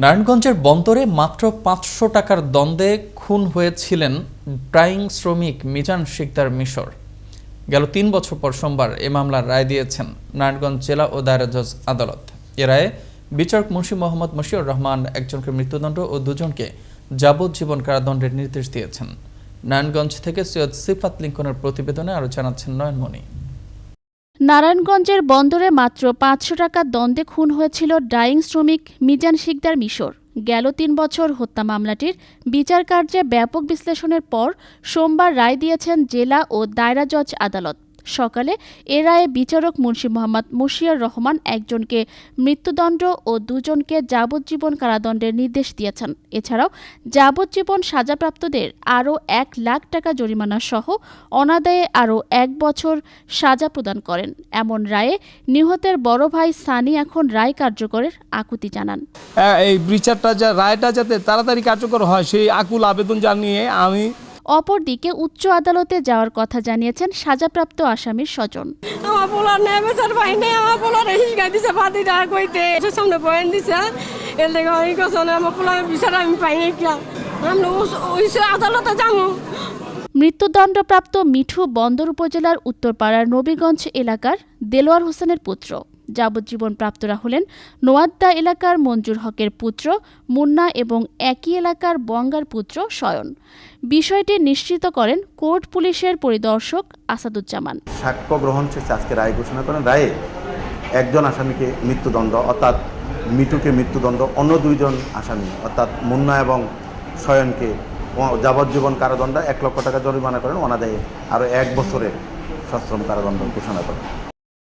নারায়ণগঞ্জের বন্দরে মাত্র পাঁচশো টাকার দ্বন্দ্বে খুন হয়েছিলেন ড্রাইং শ্রমিক মিজান শিকদার মিশর। গেল তিন বছর পর সোমবার এ মামলার রায় দিয়েছেন নারায়ণগঞ্জ জেলা ও দায়রা জজ আদালত। এ রায়ে বিচারক মুন্সি মোহাম্মদ মশিউর রহমান একজনকে মৃত্যুদণ্ড ও দুজনকে যাবজ্জীবন কারাদণ্ডের নির্দেশ দিয়েছেন। নারায়ণগঞ্জ থেকে সৈয়দ সিফাত লিঙ্কনের প্রতিবেদনে আরও জানাচ্ছেন নয়নমণি। নারায়ণগঞ্জের বন্দরে মাত্র পাঁচশো টাকা দ্বন্দ্বে খুন হয়েছিল ডাইং শ্রমিক মিজান শিকদার মিশর। গেল তিন বছর হত্যা মামলাটির বিচার কার্যে ব্যাপক বিশ্লেষণের পর সোমবার রায় দিয়েছেন জেলা ও দায়রা জজ আদালত। সকালে এ রায়ে বিচারক মুন্সি মোহাম্মদ মুশিয়ার রহমান একজনকে মৃত্যুদণ্ড ও দুজনকে যাবজ্জীবন কারাদণ্ডের নির্দেশ দিয়েছেন। এছাড়াও যাবজ্জীবন সাজাপ্রাপ্তদের আরও এক লাখ টাকা জরিমানা সহ অনাদায়ে আরও এক বছর সাজা প্রদান করেন। এমন রায়ে নিহতের বড় ভাই সানি এখন রায় কার্যকরের আকুতি জানান। আহ, এই বিচারটা যা রায়টা যাতে তাড়াতাড়ি কার্যকর হয় সেই আকুল আবেদন জানিয়ে আমি অপরদিকে উচ্চ আদালতে যাওয়ার কথা জানিয়েছেন সাজাপ্রাপ্ত আসামির স্বজন। আমার নেই বেচার ভাই নেই আমার পোলার হিসগাই দিছে বাদি ডাক কইতে। সামনে বয়ান দিছে এর লেগে অনেক আমার পোলার বিচার আমি পাই নাই কিয়া। আমি ওই আদালতে যাব মৃত্যুদণ্ডপ্রাপ্ত মিঠু বন্দর উপজেলার উত্তরপাড়ার নবীগঞ্জ এলাকার দেলোয়ার হোসেনের পুত্র। যাবজ্জীবন প্রাপ্তরা হলেন নোয়াদ্দা এলাকার মঞ্জুর হকের পুত্র, মুন্না এবং একই এলাকার বঙ্গার পুত্র শয়ন। বিষয়টি নিশ্চিত করেন কোর্ট পুলিশের পরিদর্শক আসাদুজ্জামান। সাক্ষ্য গ্রহণ শেষে আজকে রায় ঘোষণা করেন। রায়ে একজন আসামিকে মৃত্যুদণ্ড, অর্থাৎ মিঠুকে মৃত্যুদণ্ড, অন্য দুইজন আসামি, অর্থাৎ মুন্না এবং শয়নকে যাবজ্জীবন কারাদণ্ড এক লক্ষ টাকা জরিমানা করেন। অনাদায়ে আরও এক বছরের সশ্রম কারাদণ্ড ঘোষণা করেন।